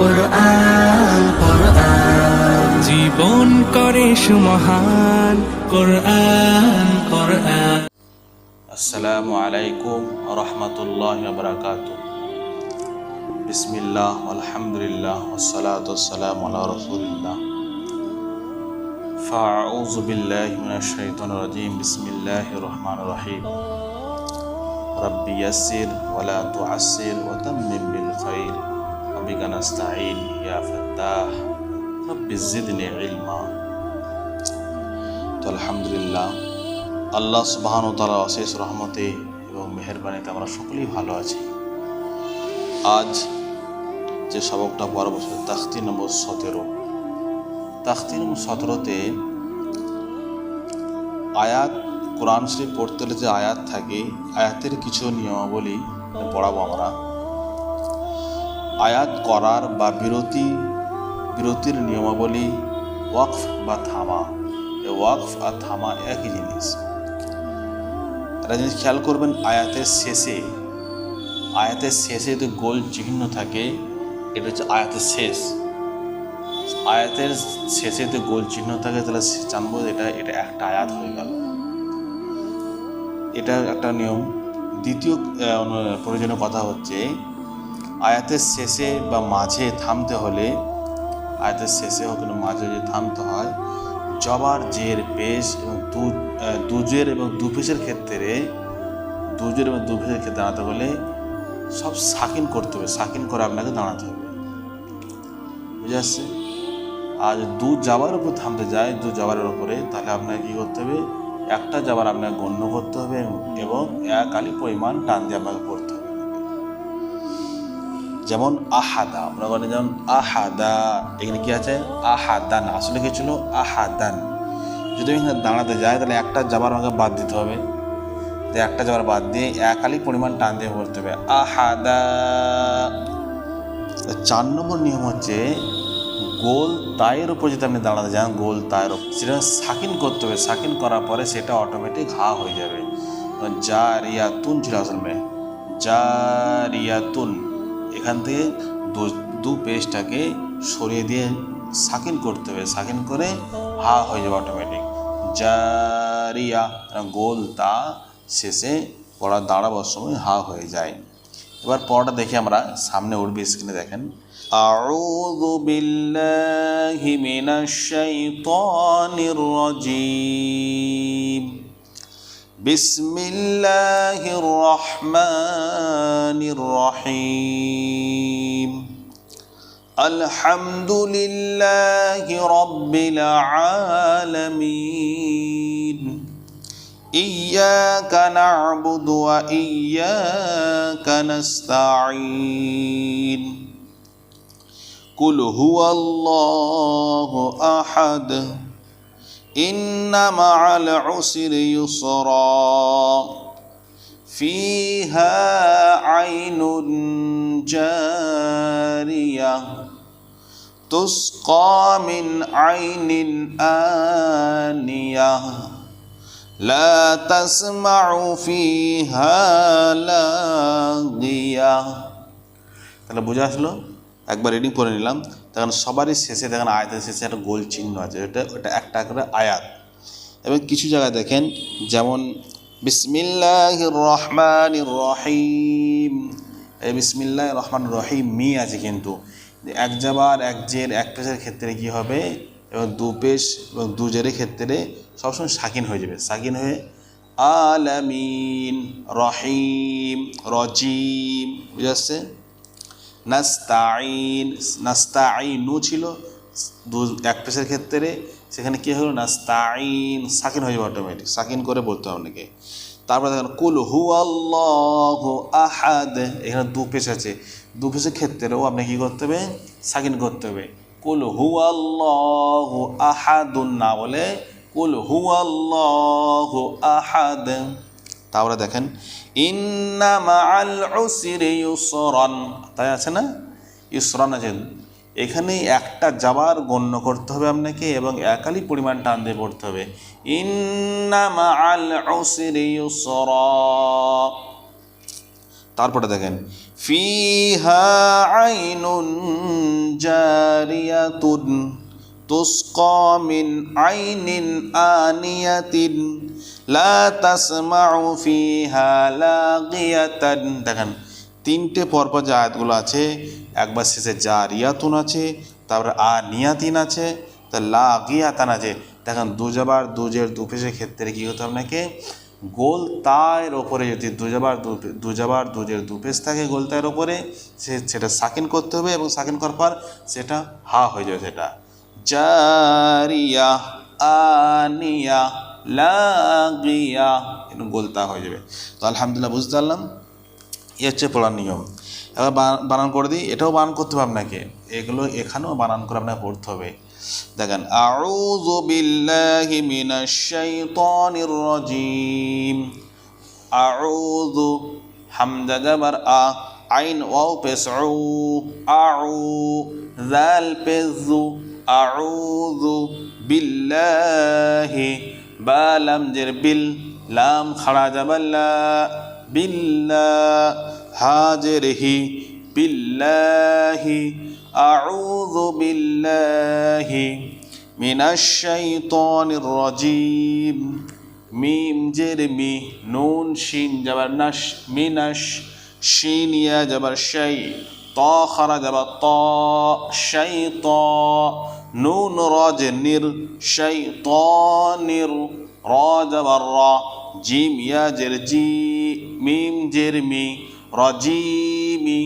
কোরআন কোরআন জীবন করে সুমহান কোরআন কোরআন আসসালামু আলাইকুম রহমতুল্লাহ বরকাত বিসমিল্লাহ আলহামদুলিল্লাহ ওসালাত ওসালাম আল্লাহ রসুলিল্লাহ فأعوذ بالله من الشيطان الرجيم بسم الله الرحمن الرحيم ربي يسر ولا تعسر وتمم بالخير وبك نستعين يا فتاح رب زدني علما তো আলহামদুলিল্লাহ আল্লাহ সুবাহান তালা অশেষ রহমতে এবং মেহরবানিতে আমরা সকলেই ভালো আছি আজ যে সবকটা পর বছর তাখতি নম্বর সতেরো তাখতি নম্বর সতেরোতে আয়াত কোরআন শরীফ পড়তে হলে যে আয়াত থাকে আয়াতের কিছু নিয়মাবলী পড়াবো আমরা আয়াত করার বা বিরতি, বিরতির নিয়মাবলী, ওয়াকফ বা থামা। ওয়াকফ আর থামা একই জিনিস। একটা জিনিস খেয়াল করবেন, আয়াতের শেষে আয়াতের শেষে যদি গোল চিহ্ন থাকে, এটা হচ্ছে আয়াতের শেষ। আয়াতের শেষে যদি গোল চিহ্ন থাকে, তাহলে জানব এটা এটা একটা আয়াত হয়ে গেল। এটা একটা নিয়ম। দ্বিতীয় প্রয়োজনীয় কথা হচ্ছে আয়াতের শেষে বা মাঝে থামতে হলে, আয়াতের শেষে হোক মাঝে যদি থামতে হয়, জবার জের, পেশ এবং দুজের এবং দুপেশের ক্ষেত্রে দুজের এবং দুপেশের ক্ষেত্রে দাঁড়াতে হলে সব সাকিন করতে হবে। সাকিন করে আপনাকে দাঁড়াতে হবে। বুঝে আসছে? আর দু জাবার উপর থামতে যায় দু জাবারের উপরে, তাহলে আপনাকে কী করতে হবে? একটা জাবার আপনাকে গণ্য করতে হবে এবং এক আলি পরিমাণ টান দিয়ে আপনাকে পড়তে যেমন আহাদা, আমরা বলি যেমন আহাদা, এখানে কি আছে? আহাদান, আসলে কি ছিল? আহাদান। যদি এখানে দাঁড়াতে যাই তাহলে একটা যাবার আমাকে বাদ দিতে হবে। তো একটা যাবার বাদ দিয়ে একালি পরিমাণ টান দিয়ে বলতে হবে। আহাদা। চার নম্বর নিয়ম হচ্ছে, গোল তায়ের উপর যদি আপনি দাঁড়াতে যান, গোল তায়ের উপর, সেটা সাকিন করতে হবে। সাকিন করার পরে সেটা অটোমেটিক হা হয়ে যাবে। জারিয়াতুন ছিল আসল মেয়ে জারিয়াতুন। এখান থেকে দু পেস্টটাকে সরিয়ে দিয়ে সাকিন করতে হবে। সাকিন করে হা হয়ে যাবে অটোমেটিক জারিয়া গোল তা শেষে পড়া দাঁড়াবার সময় হা হয়ে যায়। এবার পড়াটা দেখে আমরা। সামনে উঠবে স্ক্রিনে দেখেন। আউযু বিল্লাহি মিনাশ শাইতানির রাজীম। بسم الله الرحمن الرحيم الحمد لله رب العالمين إياك نعبد وإياك نستعين قل هو الله أحد إن مع العسر يسرا فيها عين جارية تسقى من عين آنية لا تسمع فيها لاغية তাহলে বুঝে আসলো একবার রিডিং করে নিলাম তখন সবারই শেষে দেখেন আয়াতের শেষে একটা গোল চিহ্ন আছে, এটা ওটা একটা করে আয়াত। এবং কিছু জায়গায় দেখেন, যেমন বিসমিল্লাহ রহমান রহিম এই বিসমিল্লাহ রহমান রহিম মি আছে কিন্তু। এক জাবার এক জের এক পেশের ক্ষেত্রে কি হবে? এবং দু পেশ, এবং দু জেরের ক্ষেত্রে সবসময় সাকিন হয়ে যাবে। সাকিন হয়ে, আলামিন রহিম রজিম, বুঝে আসছে নাস্তাইন নাস্তাইনু ছিল দু এক পেশের ক্ষেত্রে। সেখানে কী হলো? নাস্তাইন সাকিন হয়ে যাবে অটোমেটিক সাকিন করে বলতে হবে আপনাকে তারপরে দেখেন, কুল হু আল্লাহ আহাদ। এখানে দু পেশ আছে। দু পেশের ক্ষেত্রেও আপনাকে কী করতে হবে? সাকিন করতে হবে। কুল হু আল্লাহ আহাদুন না বলে কুল হু আল্লাহ আহাদ। তারপরে দেখেন তাই আছে না? ইউসরান আছে। এখানে একটা যাবার গণ্য করতে হবে আপনাকে এবং একালি পরিমাণ টান দিয়ে পড়তে হবে। তারপরে দেখেন, ফিহা আইনুন জারিয়াতুন মিন আইনিন আনিয়াতিন। লা তাসমাউ ফিহা লাগিয়াতান। দেখেন, তিনটে পরপর যে আয়াতগুলো আছে, একবার শেষে জারিয়াতুন আছে, তারপরে আনিয়াতিন আছে, তা লাগিয়াতান আছে। দেখেন, দুজাবার দুজের দুপেশের ক্ষেত্রে কী হতো আপনাকে? গোল তায়ের ওপরে যদি দুজাবার দুজাবার দুজের দুপেশ থাকে গোল তায়ের ওপরে, সে, সেটা সাকিন করতে হবে এবং সাকিন করার পর সেটা হা হয়ে যাবে সেটা। জারিয়া, আনিয়া লাগিয়া এরকম গোলতা হয়ে যাবে। তো আলহামদুলিল্লাহ বুঝতে পারলাম এ হচ্ছে পড়ার নিয়ম। এবার বানান- করে দিই, এটাও বানান করতে হবে আপনাকে। এগুলো এখানেও বানান করে আপনাকে পড়তে হবে। দেখেন, আউযু বিল্লাহি মিনাশ শাইতানির রাজিম। আউযু, হামজা জাবার আ, আইন, ওয়াও পেশ উ আউ জাল পেশ জু আউযু বিল্লাহি বা লাম জের বিল, লাম খাড়া জাবাল্লা বিল্লা হাজের হি বিল্লাহি, আউযু বিল্লাহি, মিনাশ শাইতানির রাজিম। মিম জের মি, নুন, শিন, জাবার নাশ, মিনাশ, শিন, ইয়া, জাবার শাই। ত খারা জাবার ত শাই ত নুন শাই ত র জাবার র জের জি, মিম মি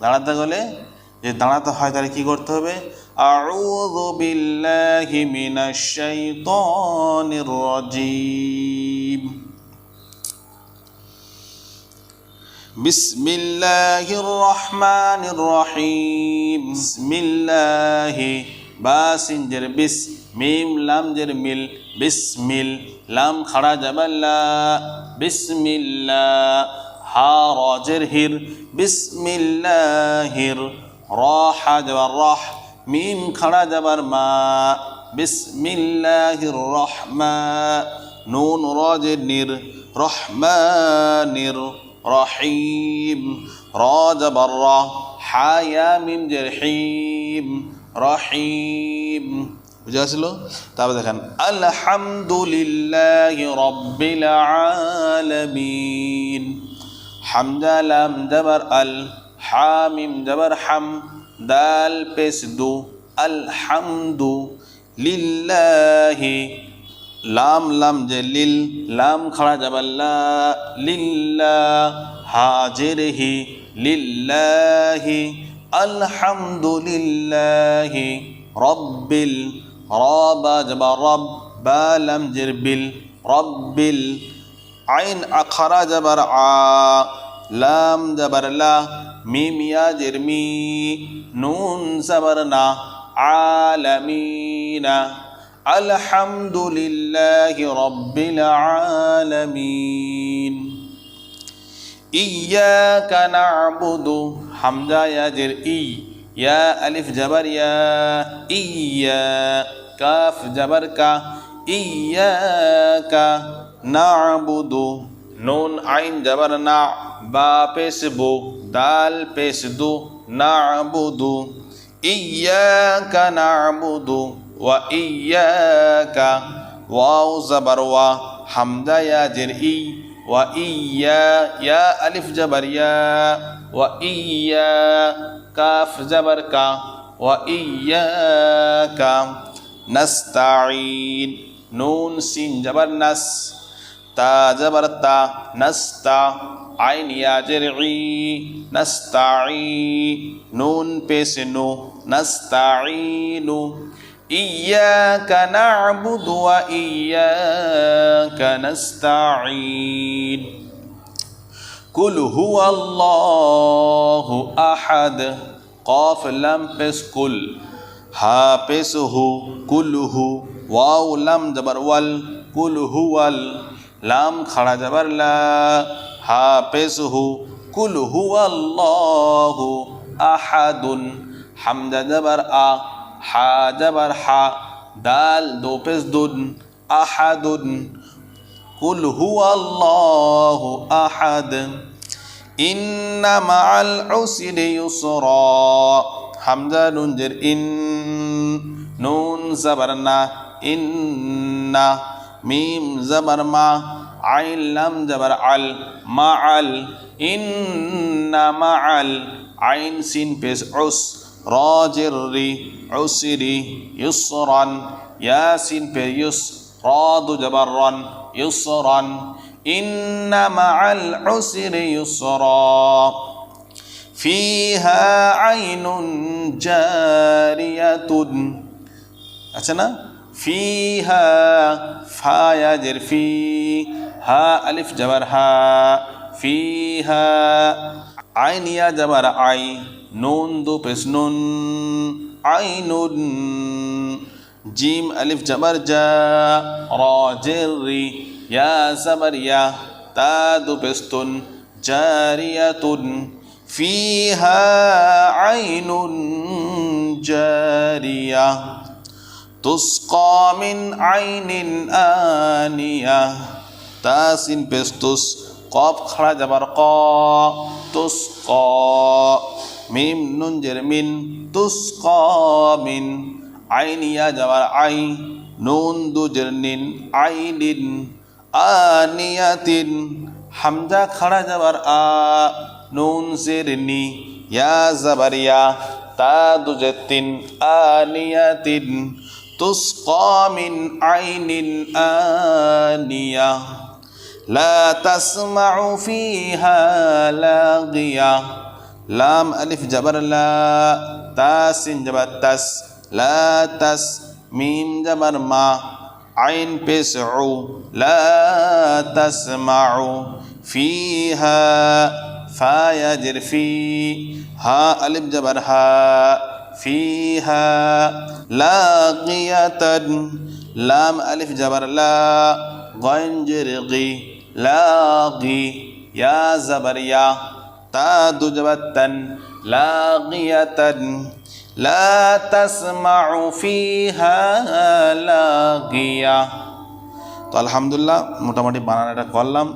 দাঁড়াতে গেলে যে দাঁড়াতে হয় তাহলে কি করতে হবে? মিনাশ শাইতানির রাজিম। بسم الله الرحمن الرحيم بسم الله باسنجر بس ميم لام جر مل بسمل لام خڑا جبلا بسم الله হা রজের হির বিসমিল্লাহির রাহ যাবার রাহ মিম খাড়া যাবার মা বিসমিল্লাহির রহমা নুন রজের নির রহমানির রহিম র যাবার রাহ হায়া মিম জের হিম রহিম বুঝে আসলো তারপর দেখেন আলহামদুলিল্লাহ রব্বিল আলামিন হামজা লাম জবর আল হামিম জবর হাম দাল পেশ দু আলহামদু লিল্লাহি লাম লাম যে লিল, লাম খড়া জবাল্লা লিল্লা, হাজির হি, লিল্লাহি, আলহামদুলিল্লাহি, রব্বিল, রবা জবা রব, বা লাম জের বিল, রব্বিল, আইন আখারা জবর আ লাম জবর লা, মিম ইয়া জের মি, নুন জবর না, আলামিনা। আলহামদুলিল্লাহি রব্বিল আলামিন ইয়াকা না'বুদু হামজা ইয়া জের ই ইয়া আলিফ জবর ইয়া ইয়া কাফ জবর কা ইয়াকা না'বুদু নুন আইন জবর না বা পেশ বু দাল পেশ দু না'বুদু ইয়াকা না'বুদু ওয়া وإياك. واو زبر وا حمدا يا جرئي. وإيا يا ألف جبر يا. وإيا كاف جبر كا وإياك نستعين. نون سين جبر نس. تا جبر تا نستا. عين يا جرعي نستعين. نون بيسنو نستعين. إياك نعبد وإياك نستعين قل هو الله أحد قاف لم بس قل হা পেশ হু কুল হু ওয়াও লাম জবর ওয়াল কুল হু ওয়াল লাম খাড়া জবর লা হা পেশ হু কুল হু আল্লাহু আহাদুন হামজা জবর আ হা জবর হা, দাল দো পেশ দুন, আহাদুন। কুল হু আল্লাহু আহাদ। ইন্না মাআল উসরি ইউসরা। হামজা নুন ইন, নুন জবর ইন্না। মিম জবর মা, আইন আল মা আল ইন্না আল আইন সিন পেশ উস। রাজেরি ঔসিরি, ইউসরান, ইয়াসিন পেরিয়ুস রাদু জবারন ইউসরান, ইন্না মাআল উসরি ইউসরা, ফিহা আইনুন জারিয়াতুন আচ্ছা না? ফিহা ফা ইয়াজের ফি, হা আলিফ জবর হা, ফিহা আইনিয়া জবর আই নুন দু পেশ নুন আইনুন জিম আলিফ জবর জা রা জের রি ইয়া জবর ইয়া তা দু পেশ তুন জারিয়াতুন ফিহা আইনুন জারিয়া تسقى من عين آنية تاسين بستس কফ খাড়া যাবার ক, তুস ক, মিম নুন জের মিন, তুস ক মিন আইনিয়া যাবার আই, নুন দুজের নিন আইনিন আনিয়াতিন হামজা খাড়া যাবার আ, নুন জের নি, ইয়া যাবার ইয়া, তা দুজের তিন আনিয়াতিন তুস ক মিন আইনিন আনিয়া لا تسمع فيها لاغية. لام ألف جبر لا تاس جبر تس لا تس ميم جبر ما. عين بسعو لا تسمع فيها فا يجر في. ها ألف جبر ها فيها لاغية. لام ألف جبر لا غين جرغي. لاغي يا زبر يا تا دو جبر تن لاغية لا تسمع فيها لاغية তো আলহামদুলিল্লাহ মোটামুটি বানানোটা করলাম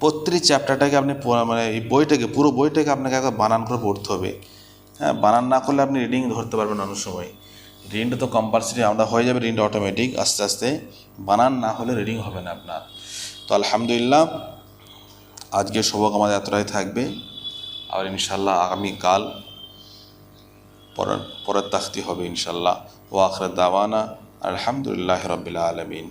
প্রত্যেক চ্যাপ্টারটাকে আপনি পুরো- মানে এই বইটাকে পুরো বইটাকে আপনাকে একবার বানান করে পড়তে হবে হ্যাঁ বানান না করলে আপনি রিডিং ধরতে পারবেন না অনেক সময় রিডিংটা তো কম্পালসারি আমরা হয়ে যাবে রিডিংটা অটোমেটিক আস্তে আস্তে বানান না হলে রিডিং হবে না আপনার তো আলহামদুলিল্লাহ, আজকে সবক আমাদের এতটাই থাকবে। আর ইনশাল্লাহ আগামীকাল পরের পরের তাখতি হবে ইনশাল্লাহ ও আখরাত দাওয়ানা আলহামদুলিল্লাহ রবিল্লা আলমিন।